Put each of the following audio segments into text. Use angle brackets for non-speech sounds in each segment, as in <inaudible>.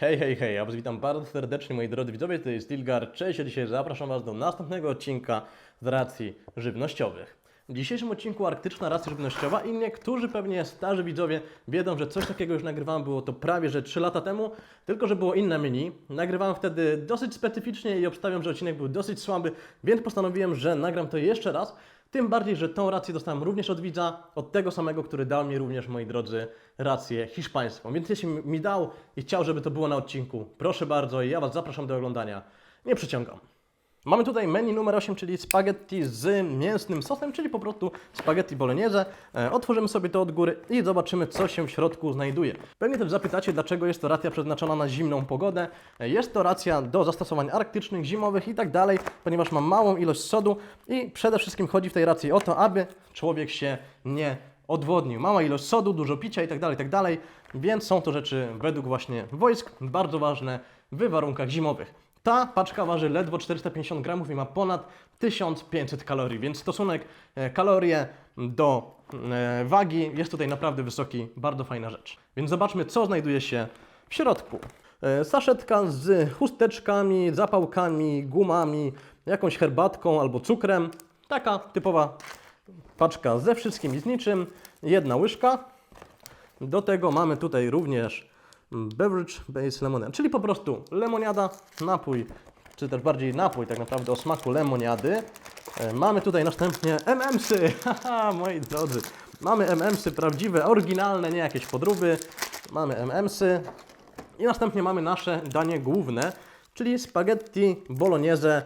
Hej, hej, hej, ja Was witam bardzo serdecznie moi drodzy widzowie, to jest Stilgar, cześć, a dzisiaj zapraszam Was do następnego odcinka z racji żywnościowych. W dzisiejszym odcinku Arktyczna Racja Żywnościowa i niektórzy pewnie starzy widzowie wiedzą, że coś takiego już nagrywałem, było to prawie że 3 lata temu, tylko że było inne menu. Nagrywałem wtedy dosyć specyficznie i obstawiam, że odcinek był dosyć słaby, więc postanowiłem, że nagram to jeszcze raz. Tym bardziej, że tą rację dostałem również od widza, od tego samego, który dał mi również, moi drodzy, rację hiszpańską. Więc jeśli mi dał i chciał, żeby to było na odcinku, proszę bardzo i ja Was zapraszam do oglądania. Nie przeciągam. Mamy tutaj menu numer 8, czyli spaghetti z mięsnym sosem, czyli po prostu spaghetti bolognese. E, Otworzymy sobie to od góry i zobaczymy, co się w środku znajduje. Pewnie też zapytacie, dlaczego jest to racja przeznaczona na zimną pogodę. E, Jest to racja do zastosowań arktycznych, zimowych i tak dalej, ponieważ ma małą ilość sodu i przede wszystkim chodzi w tej racji o to, aby człowiek się nie odwodnił. Mała ilość sodu, dużo picia i tak dalej, tak dalej, więc są to rzeczy według właśnie wojsk bardzo ważne w warunkach zimowych. Ta paczka waży ledwo 450 gramów i ma ponad 1500 kalorii, więc stosunek e, kalorie do e, wagi jest tutaj naprawdę wysoki, bardzo fajna rzecz. Więc zobaczmy, co znajduje się w środku. E, Saszetka z chusteczkami, zapałkami, gumami, jakąś herbatką albo cukrem. Taka typowa paczka ze wszystkim i z niczym. Jedna łyżka. Do tego mamy tutaj również beverage base lemonade, czyli po prostu lemoniada, napój, czy też bardziej napój tak naprawdę o smaku lemoniady. E, Mamy tutaj następnie MMsy, <laughs> haha, moi drodzy. Mamy MMsy prawdziwe, oryginalne, nie jakieś podróby. Mamy MMsy. I następnie mamy nasze danie główne, czyli spaghetti bolognese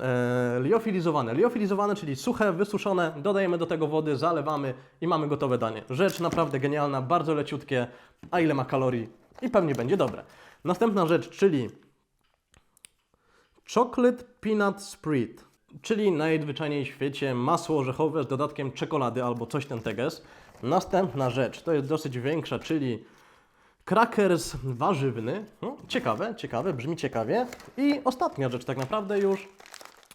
e, liofilizowane. Liofilizowane, czyli suche, wysuszone, dodajemy do tego wody, zalewamy i mamy gotowe danie. Rzecz naprawdę genialna, bardzo leciutkie, a ile ma kalorii i pewnie będzie dobre. Następna rzecz, czyli chocolate peanut spread, czyli najzwyczajniej w świecie masło orzechowe z dodatkiem czekolady albo coś ten teges. Następna rzecz, to jest dosyć większa, czyli Crackers warzywny. No, ciekawe, ciekawe, brzmi ciekawie. I ostatnia rzecz tak naprawdę już.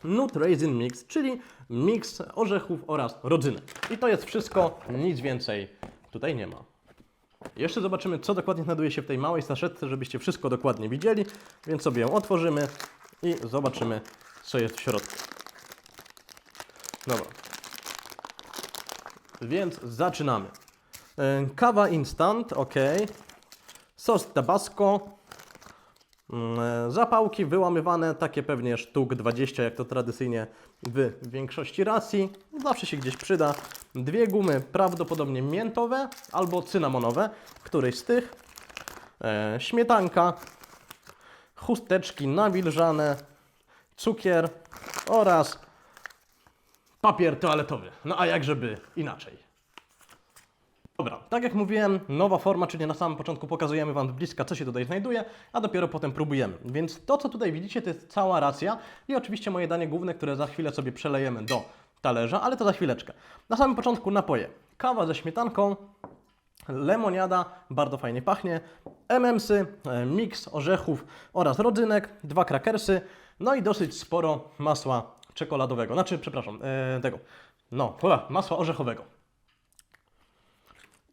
Nut Raisin Mix, czyli miks orzechów oraz rodzynek. I to jest wszystko, nic więcej tutaj nie ma. Jeszcze zobaczymy, co dokładnie znajduje się w tej małej saszetce, żebyście wszystko dokładnie widzieli. Więc sobie ją otworzymy i zobaczymy, co jest w środku. Dobra. Więc zaczynamy. E, Kawa instant, ok. Sos tabasco. Mm, e, Zapałki wyłamywane, takie pewnie sztuk 20, jak to tradycyjnie w większości racji. Zawsze się gdzieś przyda. Dwie gumy, prawdopodobnie miętowe albo cynamonowe, któryś z tych. E, śmietanka, chusteczki nawilżane, cukier oraz papier toaletowy. No a jak żeby inaczej. Dobra, tak jak mówiłem, nowa forma, czyli na samym początku pokazujemy Wam z bliska, co się tutaj znajduje, a dopiero potem próbujemy. Więc to, co tutaj widzicie, to jest cała racja i oczywiście moje danie główne, które za chwilę sobie przelejemy do talerza, ale to za chwileczkę. Na samym początku napoje. Kawa ze śmietanką, lemoniada, bardzo fajnie pachnie, MMsy, e, miks orzechów oraz rodzynek, dwa krakersy, no i dosyć sporo masła czekoladowego, znaczy, przepraszam, e, tego, no, masła orzechowego.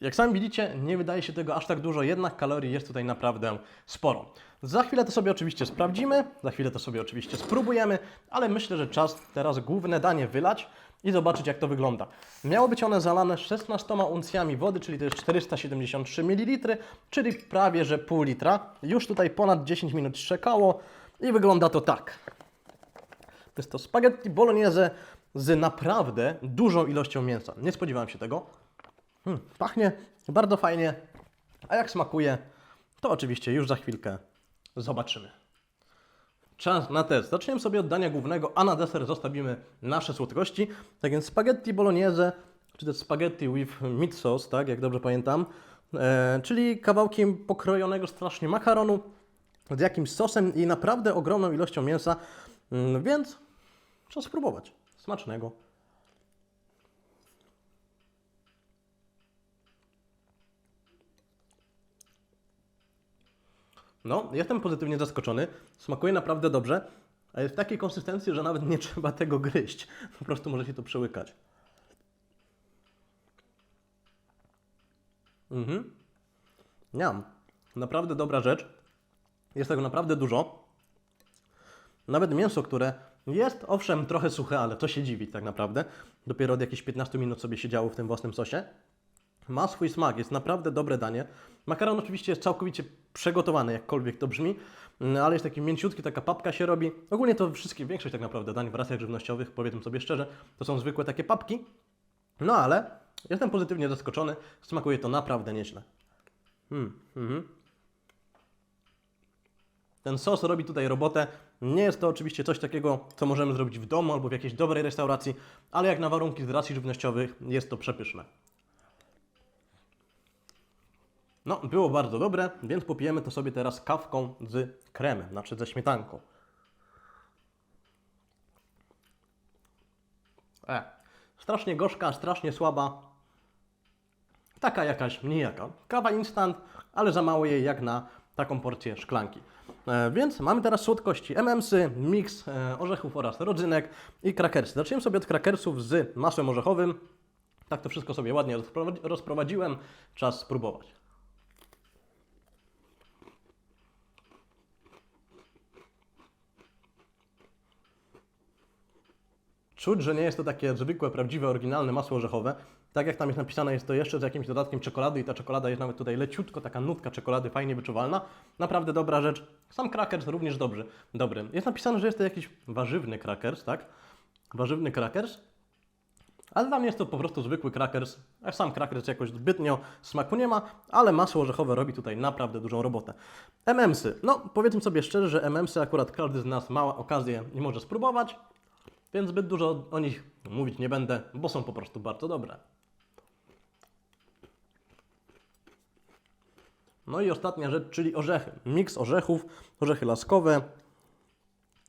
Jak sami widzicie, nie wydaje się tego aż tak dużo, jednak kalorii jest tutaj naprawdę sporo. Za chwilę to sobie oczywiście sprawdzimy, za chwilę to sobie oczywiście spróbujemy, ale myślę, że czas teraz główne danie wylać i zobaczyć jak to wygląda. Miało być one zalane 16 uncjami wody, czyli to jest 473 ml, czyli prawie że pół litra. Już tutaj ponad 10 minut szczekało i wygląda to tak. Jest to spaghetti bolognese z naprawdę dużą ilością mięsa. Nie spodziewałem się tego. Hmm, pachnie bardzo fajnie, a jak smakuje, to oczywiście już za chwilkę zobaczymy. Czas na test. Zaczniemy sobie od dania głównego, a na deser zostawimy nasze słodkości. Tak więc spaghetti bolognese, czy też spaghetti with meat sauce, tak, jak dobrze pamiętam, e, czyli kawałkiem pokrojonego strasznie makaronu z jakimś sosem i naprawdę ogromną ilością mięsa, Mm, więc trzeba spróbować. Smacznego. No, jestem pozytywnie zaskoczony. Smakuje naprawdę dobrze. W takiej konsystencji, że nawet nie trzeba tego gryźć. Po prostu może się to przełykać. Mhm. Niam. Naprawdę dobra rzecz. Jest tego naprawdę dużo. Nawet mięso, które jest owszem trochę suche, ale to się dziwi tak naprawdę. Dopiero od jakichś 15 minut sobie siedziało w tym własnym sosie. Ma swój smak, jest naprawdę dobre danie. Makaron oczywiście jest całkowicie przygotowany, jakkolwiek to brzmi, mm, ale jest taki mięciutki, taka papka się robi. Ogólnie to wszystkie, większość tak naprawdę dań w racjach żywnościowych, powiedzmy sobie szczerze, to są zwykłe takie papki. No ale jestem pozytywnie zaskoczony, smakuje to naprawdę nieźle. Mm, mhm. Ten sos robi tutaj robotę. Nie jest to oczywiście coś takiego, co możemy zrobić w domu albo w jakiejś dobrej restauracji, ale jak na warunki z racji żywnościowych jest to przepyszne. No, było bardzo dobre, więc popijemy to sobie teraz kawką z kremem, znaczy ze śmietanką. E, strasznie gorzka, strasznie słaba. Taka jakaś nijaka. Kawa instant, ale za mało jej jak na taką porcję szklanki. E, więc mamy teraz słodkości M&M'sy, miks e, orzechów oraz rodzynek i krakersy. Zaczniemy sobie od krakersów z masłem orzechowym. Tak to wszystko sobie ładnie rozprowadzi- rozprowadziłem. Czas spróbować. Czuć, że nie jest to takie zwykłe, prawdziwe, oryginalne masło orzechowe. Tak jak tam jest napisane, jest to jeszcze z jakimś dodatkiem czekolady i ta czekolada jest nawet tutaj leciutko, taka nutka czekolady fajnie wyczuwalna. Naprawdę dobra rzecz. Sam krakers również dobry. dobry. Jest napisane, że jest to jakiś warzywny krakers, tak? Warzywny krakers. Ale dla mnie jest to po prostu zwykły krakers. A sam krakers jakoś zbytnio smaku nie ma, ale masło orzechowe robi tutaj naprawdę dużą robotę. M&M'sy. No, powiedzmy sobie szczerze, że M&M'sy akurat każdy z nas ma okazję i może spróbować. Więc zbyt dużo o nich mówić nie będę, bo są po prostu bardzo dobre. No i ostatnia rzecz, czyli orzechy. Miks orzechów, orzechy laskowe,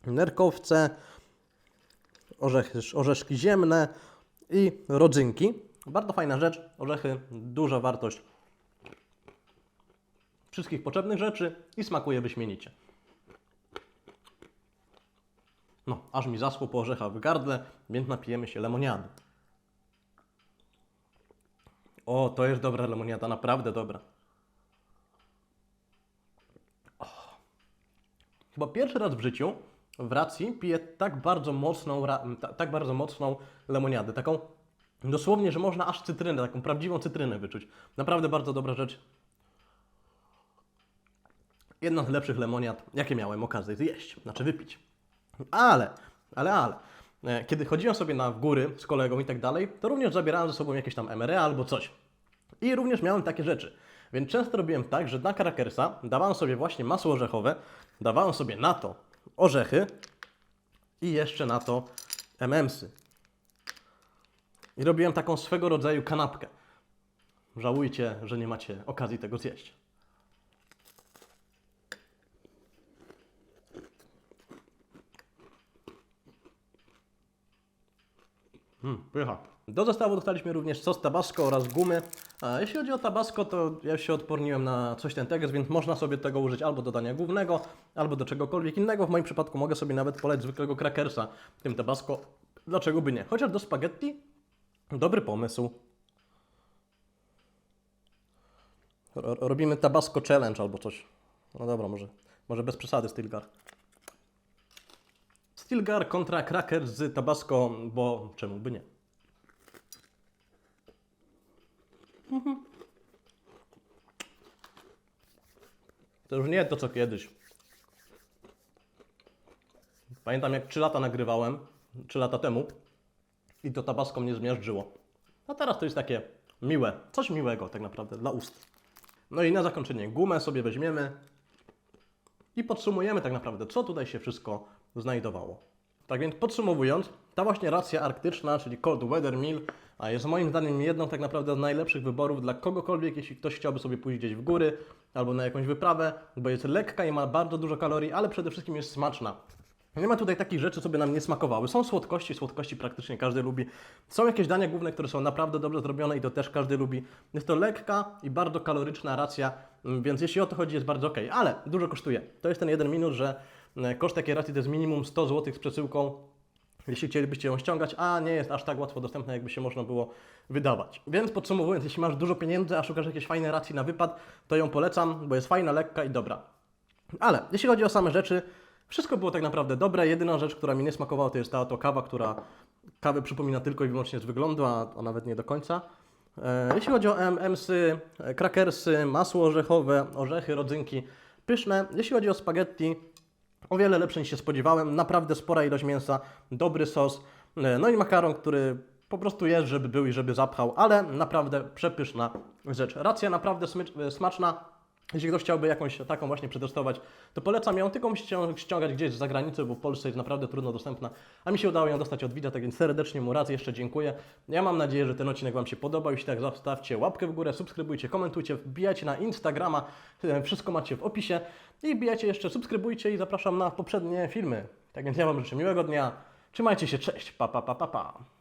nerkowce, orzechy, orzeszki ziemne i rodzynki. Bardzo fajna rzecz. Orzechy, duża wartość wszystkich potrzebnych rzeczy i smakuje wyśmienicie. No, aż mi zaschło po orzechach w gardle, więc napijemy się lemoniady. O, to jest dobra lemoniada, naprawdę dobra. O. Chyba pierwszy raz w życiu w racji piję tak bardzo mocną, tak bardzo mocną lemoniadę. Taką dosłownie, że można aż cytrynę, taką prawdziwą cytrynę wyczuć. Naprawdę bardzo dobra rzecz. Jedna z lepszych lemoniad, jakie miałem okazję zjeść, znaczy wypić. Ale, ale, ale. e, Kiedy chodziłem sobie na góry z kolegą i tak dalej, to również zabierałem ze sobą jakieś tam MRE albo coś. I również miałem takie rzeczy. Więc często robiłem tak, że na krakersa dawałem sobie właśnie masło orzechowe, dawałem sobie na to orzechy i jeszcze na to M&M'sy. I robiłem taką swego rodzaju kanapkę. Żałujcie, że nie macie okazji tego zjeść. Pycha. Do zestawu dostaliśmy również sos tabasco oraz gumy. A jeśli chodzi o tabasco, to ja się odporniłem na coś ten tekst, więc można sobie tego użyć albo do dania głównego, albo do czegokolwiek innego. W moim przypadku mogę sobie nawet poleć zwykłego krakersa tym tabasco. Dlaczego by nie? Chociaż do spaghetti dobry pomysł. Ro- robimy tabasco challenge albo coś. No dobra, może, może bez przesady Stilgar. Stilgar kontra Cracker z Tabasco, bo czemu by nie? Mhm. To już nie to co kiedyś. Pamiętam jak 3 lata nagrywałem, 3 lata temu i to Tabasco mnie zmiażdżyło. A teraz to jest takie miłe, coś miłego tak naprawdę dla ust. No i na zakończenie gumę sobie weźmiemy i podsumujemy tak naprawdę, co tutaj się wszystko znajdowało. Tak więc podsumowując, ta właśnie racja arktyczna, czyli Cold Weather Meal, a jest moim zdaniem jedną tak naprawdę z najlepszych wyborów dla kogokolwiek, jeśli ktoś chciałby sobie pójść gdzieś w góry albo na jakąś wyprawę, bo jest lekka i ma bardzo dużo kalorii, ale przede wszystkim jest smaczna. Nie ma tutaj takich rzeczy, co by nam nie smakowały. Są słodkości, słodkości praktycznie każdy lubi. Są jakieś dania główne, które są naprawdę dobrze zrobione i to też każdy lubi. Jest to lekka i bardzo kaloryczna racja, mm, więc jeśli o to chodzi, jest bardzo ok. Ale dużo kosztuje. To jest ten jeden minus, że e, koszt takiej racji to jest minimum 100 zł z przesyłką, jeśli chcielibyście ją ściągać, a nie jest aż tak łatwo dostępna, jakby się można było wydawać. Więc podsumowując, jeśli masz dużo pieniędzy, a szukasz jakiejś fajnej racji na wypad, to ją polecam, bo jest fajna, lekka i dobra. Ale jeśli chodzi o same rzeczy, wszystko było tak naprawdę dobre. Jedyna rzecz, która mi nie smakowała, to jest ta oto kawa, która kawę przypomina tylko i wyłącznie z wyglądu, a, nawet nie do końca. E, jeśli chodzi o M&M'sy, e, krakersy, masło orzechowe, orzechy, rodzynki, pyszne. Jeśli chodzi o spaghetti, o wiele lepsze niż się spodziewałem. Naprawdę spora ilość mięsa, dobry sos, e, no i makaron, który po prostu jest, żeby był i żeby zapchał, ale naprawdę przepyszna rzecz. Racja naprawdę smaczna. Jeśli ktoś chciałby jakąś taką właśnie przetestować, to polecam ją, tylko musicie ją ściągać gdzieś z zagranicy, bo w Polsce jest naprawdę trudno dostępna, a mi się udało ją dostać od widza, tak więc serdecznie mu raz jeszcze dziękuję. Ja mam nadzieję, że ten odcinek Wam się podobał, jeśli tak zostawcie łapkę w górę, subskrybujcie, komentujcie, wbijajcie na Instagrama, e, wszystko macie w opisie i wbijajcie jeszcze, subskrybujcie i zapraszam na poprzednie filmy. Tak więc ja Wam życzę miłego dnia, trzymajcie się, cześć, pa pa pa pa pa.